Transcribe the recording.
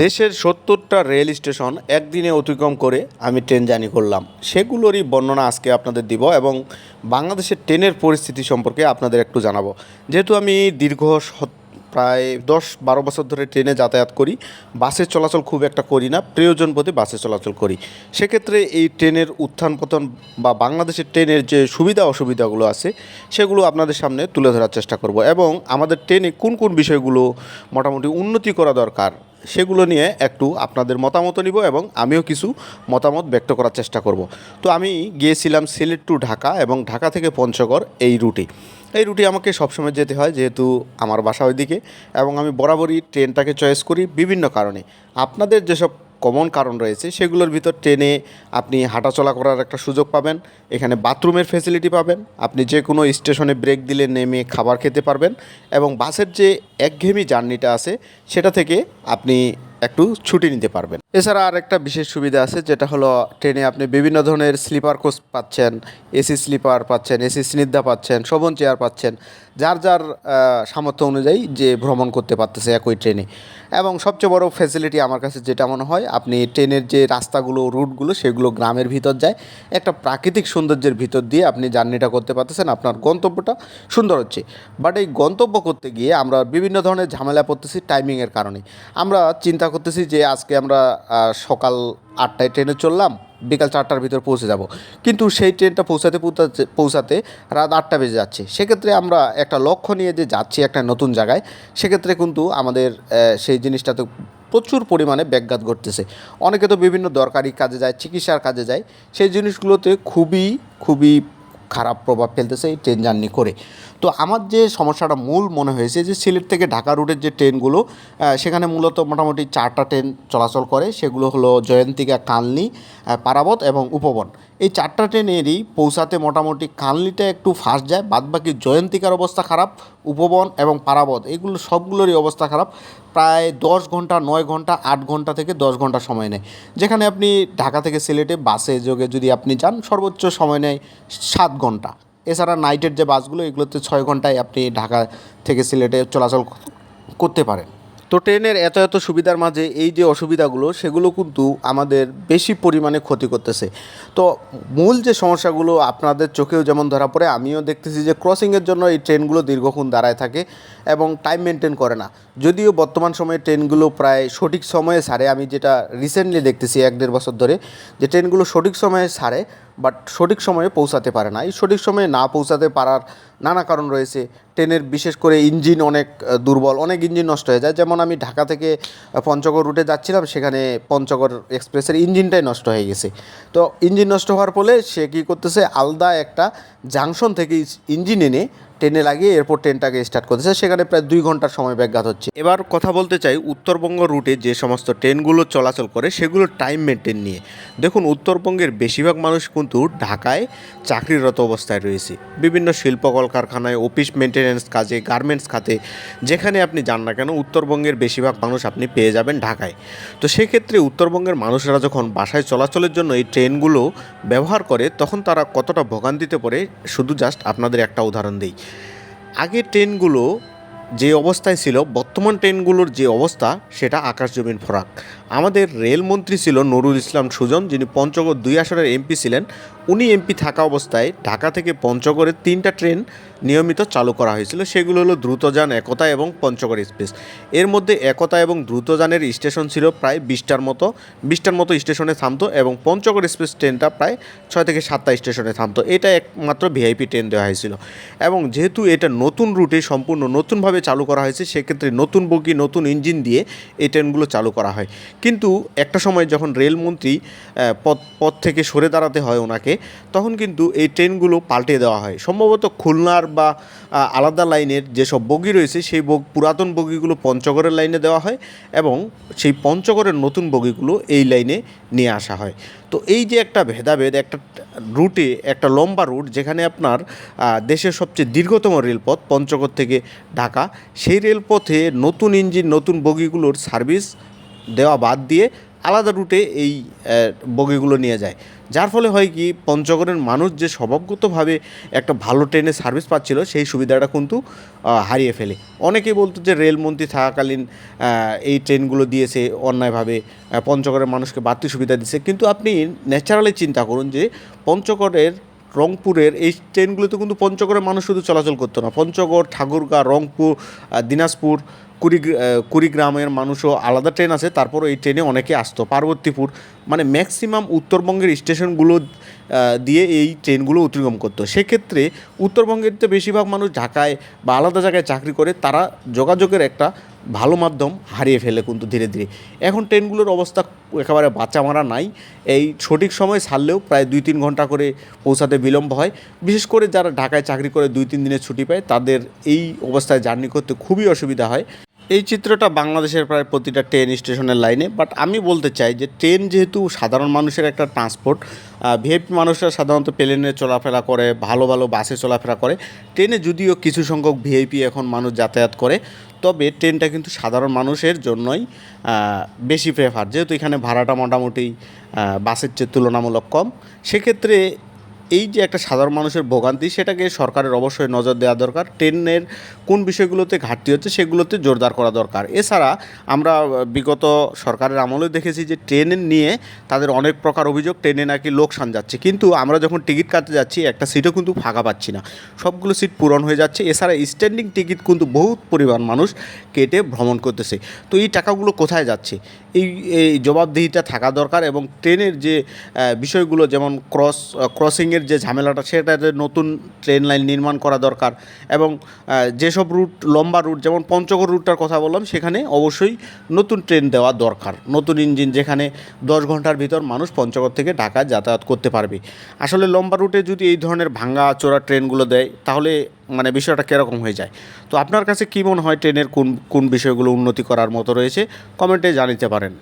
দেশের সত্তরটা rail station একদিনে অতিক্রম করে আমি ট্রেন জার্নি করলাম। সেগুলোরই বর্ণনা আজকে আপনাদের দিব এবং বাংলাদেশের ট্রেনের পরিস্থিতি সম্পর্কে আপনাদের একটু জানাব। যেহেতু আমি দীর্ঘ প্রায় দশ বারো বছর ধরে ট্রেনে যাতায়াত করি, বাসের চলাচল খুব একটা করি না, প্রয়োজন বোধে বাসে চলাচল করি। সেক্ষেত্রে এই ট্রেনের উত্থান পতন বা বাংলাদেশের ট্রেনের যে সুবিধা অসুবিধাগুলো আছে, সেগুলো আপনাদের সামনে তুলে ধরার চেষ্টা করব এবং আমাদের ট্রেনে কোন কোন বিষয়গুলো মোটামুটি উন্নতি করা দরকার সেগুলো নিয়ে একটু আপনাদের মতামত নিব এবং আমিও কিছু মতামত ব্যক্ত করার চেষ্টা করব। তো আমি গিয়েছিলাম সিলেট টু ঢাকা এবং ঢাকা থেকে পঞ্চগড় এই রুটে। এই রুটে আমাকে সবসময় যেতে হয় যেহেতু আমার বাসা ওইদিকে এবং আমি বরাবরই ট্রেনটাকে চয়েস করি বিভিন্ন কারণে। আপনাদের যেসব কমন কারণ রয়েছে, সেগুলোর ভিতর ট্রেনে আপনি হাঁটাচলা করার একটা সুযোগ পাবেন, এখানে বাথরুমের ফেসিলিটি পাবেন, আপনি যে কোনো স্টেশনে ব্রেক দিলে নেমে খাবার খেতে পারবেন এবং বাসের যে একঘেয়েমি জার্নিটা আছে, সেটা থেকে আপনি একটু ছুটি নিতে পারবেন। এছাড়া আর একটা বিশেষ সুবিধা আছে, যেটা হলো ট্রেনে আপনি বিভিন্ন ধরনের স্লিপার কোচ পাচ্ছেন, এসি স্লিপার পাচ্ছেন, এসি স্নিগ্ধা পাচ্ছেন, শোভন চেয়ার পাচ্ছেন, যার যার সামর্থ্য অনুযায়ী যে ভ্রমণ করতে পারতেছে একই ট্রেনে। এবং সবচেয়ে বড় ফ্যাসিলিটি আমার কাছে যেটা মনে হয়, আপনি ট্রেনের যে রাস্তাগুলো, রুটগুলো, সেগুলো গ্রামের ভিতর যায়, একটা প্রাকৃতিক সৌন্দর্যের ভিতর দিয়ে আপনি জার্নিটা করতে পারতেছেন, আপনার গন্তব্যটা সুন্দর হচ্ছে। বাট এই গন্তব্য করতে গিয়ে আমরা বিভিন্ন ধরনের ঝামেলা পড়তেছি টাইমিংয়ের কারণে। আমরা চিন্তা করতেছি যে আজকে আমরা সকাল আটটায় ট্রেনে চললাম, বিকাল চারটার ভিতর পৌঁছে যাব। কিন্তু সেই ট্রেনটা পৌঁছাতে পৌঁছাতে রাত আটটা বেজে যাচ্ছে। সেক্ষেত্রে আমরা একটা লক্ষ্য নিয়ে যে যাচ্ছি একটা নতুন জায়গায়, সেক্ষেত্রে কিন্তু আমাদের সেই জিনিসটাতে প্রচুর পরিমাণে ব্যাঘাত ঘটতেছে। অনেকে তো বিভিন্ন দরকারি কাজে যায়, চিকিৎসার কাজে যায়। সেই জিনিসগুলোতে খুবই খুবই খারাপ প্রভাব ফেলতেছে এই ট্রেন জার্নি করে। তো আমার যে সমস্যাটা মূল মনে হয়েছে যে সিলেট থেকে ঢাকা রুটের যে ট্রেনগুলো সেখানে মূলত মোটামুটি চারটা ট্রেন চলাচল করে, সেগুলো হলো জয়ন্তিকা কালনি পারাবত এবং উপবন। এই চারটা ট্রেনেরই পৌঁছাতে মোটামুটি কালনিটা একটু ফাস্ট যায়, বাদবাকি জয়ন্তিকার অবস্থা খারাপ, উপবন এবং পারাবত, এগুলো সবগুলোরই অবস্থা খারাপ। প্রায় দশ ঘণ্টা, নয় ঘণ্টা, আট ঘণ্টা থেকে দশ ঘণ্টা সময় নেয়। যেখানে আপনি ঢাকা থেকে সিলেটে বাসে যোগে যদি আপনি যান, সর্বোচ্চ সময় নেয় সাত ঘণ্টা। এছাড়া নাইটের যে বাসগুলো, এগুলোতে ছয় ঘন্টায় আপনি ঢাকা থেকে সিলেটে চলাচল করতে পারেন। তো ট্রেনের এত এত সুবিধার মাঝে এই যে অসুবিধাগুলো, সেগুলো কিন্তু আমাদের বেশি পরিমাণে ক্ষতি করতেছে। তো মূল যে সমস্যাগুলো আপনাদের চোখেও যেমন ধরা পড়ে, আমিও দেখতেছি যে ক্রসিংয়ের জন্য এই ট্রেনগুলো দীর্ঘক্ষণ দাঁড়ায় থাকে এবং টাইম মেনটেন করে না। যদিও বর্তমান সময়ে ট্রেনগুলো প্রায় সঠিক সময়ে ছাড়ে, আমি যেটা রিসেন্টলি দেখতেছি এক দেড় বছর ধরে, যে ট্রেনগুলো সঠিক সময়ে ছাড়ে বাট সঠিক সময়ে পৌঁছাতে পারে না। এই সঠিক সময়ে না পৌঁছাতে পারার নানা কারণ রয়েছে। ট্রেনের বিশেষ করে ইঞ্জিন অনেক দুর্বল, অনেক ইঞ্জিন নষ্ট হয়ে যায়। যেমন আমি ঢাকা থেকে পঞ্চগড় রুটে যাচ্ছিলাম, সেখানে পঞ্চগড় এক্সপ্রেসের ইঞ্জিনটাই নষ্ট হয়ে গেছে। তো ইঞ্জিন নষ্ট হওয়ার ফলে সে কী করতেছে, আলাদা একটা জাংশন থেকে ইঞ্জিন এনে ট্রেনে লাগিয়ে এরপর ট্রেনটাকে স্টার্ট করতেছে সেখানে প্রায় দুই ঘণ্টার সময় ব্যাঘাত হচ্ছে। এবার কথা বলতে চাই উত্তরবঙ্গ রুটে যে সমস্ত ট্রেনগুলো চলাচল করে সেগুলোর টাইম মেনটেন নিয়ে। দেখুন, উত্তরবঙ্গের বেশিরভাগ মানুষ কিন্তু ঢাকায় চাকরিরত অবস্থায় রয়েছে। বিভিন্ন শিল্প কলকারখানায় অফিস মেনটেন্যান্স কাজে গার্মেন্টস খাতে, যেখানে আপনি যান না কেন, উত্তরবঙ্গের বেশিরভাগ মানুষ আপনি পেয়ে যাবেন ঢাকায়। তো সেক্ষেত্রে উত্তরবঙ্গের মানুষরা যখন বাসায় চলাচলের জন্য এই ট্রেনগুলো ব্যবহার করে, তখন তারা কতটা ভোগান্তিতে পড়ে, শুধু জাস্ট আপনাদের একটা উদাহরণ দিই। আগের ট্রেনগুলো যে অবস্থায় ছিল বর্তমান ট্রেনগুলোর যে অবস্থা সেটা আকাশ জমিন ফরাক আমাদের রেলমন্ত্রী ছিল নুরুল ইসলাম সুজন, যিনি পঞ্চগড় দুই আসনের এমপি ছিলেন। উনি এমপি থাকা অবস্থায় ঢাকা থেকে পঞ্চগড়ের তিনটা ট্রেন নিয়মিত চালু করা হয়েছিল। সেগুলো হলো দ্রুতযান, একতা এবং পঞ্চগড় এক্সপ্রেস। এর মধ্যে একতা এবং দ্রুতযানের স্টেশন ছিল প্রায় বিশটার মতো। বিশটার মতো স্টেশনে থামতো এবং পঞ্চগড় এক্সপ্রেস ট্রেনটা প্রায় ছয় থেকে সাতটা স্টেশনে থামতো। এটা একমাত্র ভিআইপি ট্রেন দেওয়া হয়েছিল। এবং যেহেতু এটা নতুন রুটে সম্পূর্ণ নতুনভাবে চালু করা হয়েছে, সেক্ষেত্রে নতুন বগি, নতুন ইঞ্জিন দিয়ে এই ট্রেনগুলো চালু করা হয়। কিন্তু একটা সময় যখন রেলমন্ত্রী পদ পদ থেকে সরে দাঁড়াতে হয় ওনাকে, তখন কিন্তু এই ট্রেনগুলো পাল্টে দেওয়া হয়। সম্ভবত খুলনার বা আলাদা লাইনের যেসব বগি রয়েছে, সেই বগ, পুরাতন বগিগুলো পঞ্চগড়ের লাইনে দেওয়া হয় এবং সেই পঞ্চগড়ের নতুন বগিগুলো এই লাইনে নিয়ে আসা হয়। তো এই যে একটা ভেদাভেদ, একটা রুটে, একটা লম্বা রুট যেখানে আপনার দেশের সবচেয়ে দীর্ঘতম রেলপথ, পঞ্চগড় থেকে ঢাকা, সেই রেলপথে নতুন ইঞ্জিন, নতুন বগিগুলোর সার্ভিস দেওয়া বাদ দিয়ে আলাদা রুটে এই বগিগুলো নিয়ে যায়। যার ফলে হয় কি পঞ্চগড়ের মানুষ যে স্বভাবগতভাবে একটা ভালো ট্রেনের সার্ভিস পাচ্ছিল, সেই সুবিধাটা কিন্তু হারিয়ে ফেলে। অনেকেই বলতো যে রেলমন্ত্রী থাকাকালীন এই ট্রেনগুলো দিয়েছে, অন্যায়ভাবে পঞ্চগড়ের মানুষকে বাড়তি সুবিধা দিচ্ছে। কিন্তু আপনি ন্যাচারালি চিন্তা করুন যে, পঞ্চগড়ের রংপুরের এই ট্রেনগুলোতে কিন্তু পঞ্চগড়ের মানুষ শুধু চলাচল করতো না। পঞ্চগড়, ঠাকুরগাঁ, রংপুর দিনাজপুর, কুড়ি কুড়িগ্রামের মানুষও আলাদা ট্রেন আছে, তারপরও এই ট্রেনে অনেকে আসতো। পার্বতীপুর মানে ম্যাক্সিমাম উত্তরবঙ্গের স্টেশনগুলো দিয়ে এই ট্রেনগুলো অতিক্রম করতো। সেক্ষেত্রে উত্তরবঙ্গের তো বেশিরভাগ মানুষ ঢাকায় বা আলাদা জায়গায় চাকরি করে, তারা যোগাযোগের একটা ভালো মাধ্যম হারিয়ে ফেলে কিন্তু ধীরে ধীরে। এখন ট্রেনগুলোর অবস্থা একেবারে বাচ্চা মারা নাই। এই সঠিক সময় ছাড়লেও প্রায় দুই তিন ঘণ্টা করে পৌঁছাতে বিলম্ব হয়। বিশেষ করে যারা ঢাকায় চাকরি করে দুই তিন দিনের ছুটি পায়, তাদের এই অবস্থায় জার্নি করতে খুবই অসুবিধা হয়। এই চিত্রটা বাংলাদেশের প্রায় প্রতিটা ট্রেন স্টেশনের লাইনে বাট আমি বলতে চাই যে ট্রেন যেহেতু সাধারণ মানুষের একটা ট্রান্সপোর্ট ভিআইপি মানুষরা সাধারণত প্লেনে চলাফেরা করে, ভালো ভালো বাসে চলাফেরা করে। ট্রেনে যদিও কিছু সংখ্যক ভিআইপি এখন মানুষ যাতায়াত করে, তবে ট্রেনটা কিন্তু সাধারণ মানুষের জন্যই বেশি প্রেফার যেহেতু এখানে ভাড়াটা মোটামুটি বাসের চেয়ে তুলনামূলক কম, সেক্ষেত্রে এই যে একটা সাধারণ মানুষের ভোগান্তি, সেটাকে সরকারের অবশ্যই নজর দেওয়া দরকার। ট্রেনের কোন বিষয়গুলোতে ঘাটতি হচ্ছে, সেগুলোতে জোরদার করা দরকার। এছাড়া আমরা বিগত সরকারের আমলে দেখেছি যে, ট্রেনের নিয়ে তাদের অনেক প্রকার অভিযোগ, ট্রেনে নাকি লোকসান যাচ্ছে। কিন্তু আমরা যখন টিকিট কাটতে যাচ্ছি, একটা সিটও কিন্তু ফাঁকা পাচ্ছি না। সবগুলো সিট পূরণ হয়ে যাচ্ছে। এছাড়া স্ট্যান্ডিং টিকিট কিন্তু বহুত পরিমাণ মানুষ কেটে ভ্রমণ করতেছে। তো এই টাকাগুলো কোথায় যাচ্ছে? এই এই জবাবদিহিটা থাকা দরকার এবং ট্রেনের যে বিষয়গুলো যেমন ক্রস, ক্রসিংয়ের যে ঝামেলাটা সেটাতে নতুন ট্রেন লাইন নির্মাণ করা দরকার এবং যেসব রুট, লম্বা রুট, যেমন পঞ্চগড় রুটটার কথা বললাম, সেখানে অবশ্যই নতুন ট্রেন দেওয়া দরকার। নতুন ইঞ্জিন যেখানে দশ ঘণ্টার ভিতর মানুষ পঞ্চগড় থেকে ঢাকা যাতায়াত করতে পারবে। আসলে লম্বা রুটে যদি এই ধরনের ভাঙ্গা চোরা ট্রেনগুলো দেয়, তাহলে মানে বিষয়টা কীরকম হয়ে যায়? তো আপনার কাছে কী মনে হয় ট্রেনের কোন কোন বিষয়গুলো উন্নতি করার মতো রয়েছে? কমেন্টে জানিতে পারেন।